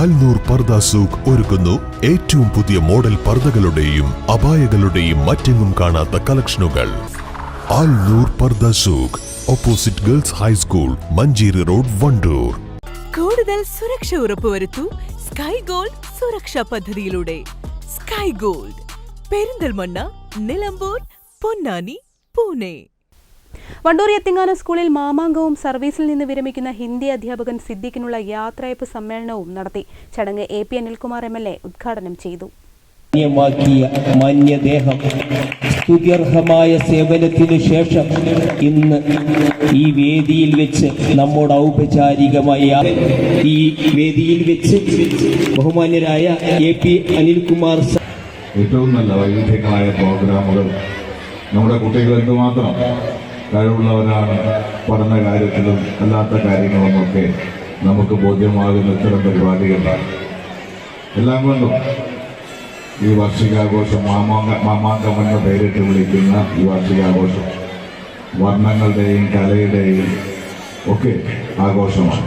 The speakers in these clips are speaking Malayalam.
ആൽനൂർ പർദ സൂഖ് ഒരുക്കുന്നു. ഏറ്റവും പുതിയ മോഡൽ പർദകളുടെയും അപായകളുടെയും മറ്റെങ്ങും കാണാത്ത കളക്ഷനുകൾ. ആൽനൂർ പർദ സൂഖ് opposite girls high school Manjeri road Wandoor. കൂടുതൽ സുരക്ഷ ഉറപ്പുവരുത്തു സ്കൈ ഗോൾഡ് സുരക്ഷാ പദ്ധതിയിലൂടെ. Sky gold Perinthalmanna Nilambur Ponnani Pune. Wandoor എത്തിങ്ങാന സ്കൂളിൽ മാമാങ്കവും സർവീസിൽ നിന്ന് വിരമിക്കുന്ന ഹിന്ദി അധ്യാപകൻ സിദ്ദിഖിനുള്ള യാത്രയപ്പ് സമ്മേളനവും നടത്തി. ചടങ്ങ് A P Anilkumar M L A ഉദ്ഘാടനം ചെയ്തു. മാന്യമാക്കിയ മാന്യദേഹം സ്തുത്യർഹമായ സേവനത്തിനു ശേഷം ഇന്ന് ഈ വേദിയിൽ വെച്ച് നമ്മുടെ ഔപചാരികമായ ഈ വേദിയിൽ വെച്ച് ബഹുമാന്യരായ എ പി അനിൽകുമാർ ഏറ്റവും നല്ല വൈവിധ്യങ്ങളായ പ്രോഗ്രാമുകൾ നമ്മുടെ കുട്ടികൾ എന്തുമാത്രം കഴിവുള്ളവരാണ്. പഠന കാര്യത്തിലും അല്ലാത്ത കാര്യങ്ങളുമൊക്കെ നമുക്ക് ബോധ്യമാകുന്ന ഇത്തരം പരിപാടികളാണ്. എല്ലാം കൊണ്ടും ഈ വാർഷികാഘോഷം മാമാങ്ക മാമാങ്കം എന്ന പേരിട്ട് വിളിക്കുന്ന ഈ വാർഷികാഘോഷം വർണങ്ങളുടെയും കലയുടെയും ഒക്കെ ആഘോഷമാണ്.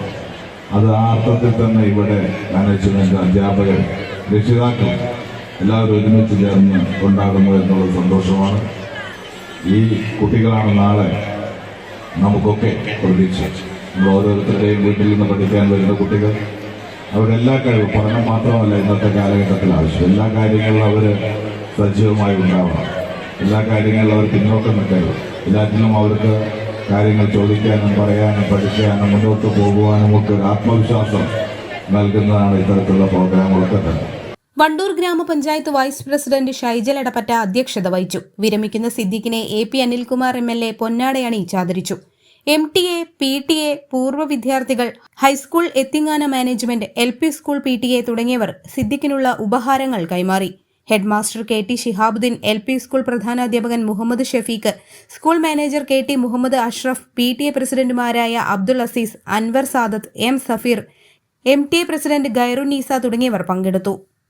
അത് ആ അർത്ഥത്തിൽ തന്നെ ഇവിടെ മാനേജ്മെന്റ് അധ്യാപകർ രക്ഷിതാക്കൾ എല്ലാവരും ഒരുമിച്ച് ചേർന്ന് കൊണ്ടാടുന്നു എന്നുള്ളത് സന്തോഷമാണ്. ഈ കുട്ടികളാണ് നാളെ നമുക്കൊക്കെ പ്രതീക്ഷ നമ്മൾ ഓരോരുത്തരുടെയും വീട്ടിൽ നിന്ന് പഠിക്കാൻ വരുന്ന കുട്ടികൾ അവരുടെ എല്ലാ കഴിവും പഠനം മാത്രമല്ല ഇന്നത്തെ കാലഘട്ടത്തിൽ ആവശ്യം. എല്ലാ കാര്യങ്ങളും അവർ സജീവമായി ഉണ്ടാവണം. എല്ലാ കാര്യങ്ങളിലും അവർ പിന്നോക്കം നിൽക്കരുത് എല്ലാറ്റിലും അവർക്ക് കാര്യങ്ങൾ ചോദിക്കാനും പറയാനും പഠിക്കാനും മുന്നോട്ട് പോകുവാനും ഒക്കെ ഒരു ആത്മവിശ്വാസം നൽകുന്നതാണ് ഇത്തരത്തിലുള്ള പ്രോഗ്രാമുകളൊക്കെ തന്നെ. വണ്ടൂർ ഗ്രാമപഞ്ചായത്ത് വൈസ് പ്രസിഡന്റ് ഷൈജൽ എടപ്പറ്റ അധ്യക്ഷത വഹിച്ചു. വിരമിക്കുന്ന സിദ്ദിഖിനെ A P Anilkumar M L A പൊന്നാടയണി ചാദരിച്ചു M T A P T A പൂർവ വിദ്യാർത്ഥികൾ high school എത്തിങ്ങാന management L P school P T A തുടങ്ങിയവർ സിദ്ദിഖിനുള്ള ഉപഹാരങ്ങൾ കൈമാറി. Headmaster K T Shihabuddin L P school പ്രധാനാധ്യാപകൻ Muhammad Shafeeq school manager K T Muhammad Ashraf P T A പ്രസിഡന്റുമാരായ Abdul Azeez Anwar Sadath M Safeer M T A president Khairunnisa തുടങ്ങിയവർ പങ്കെടുത്തു.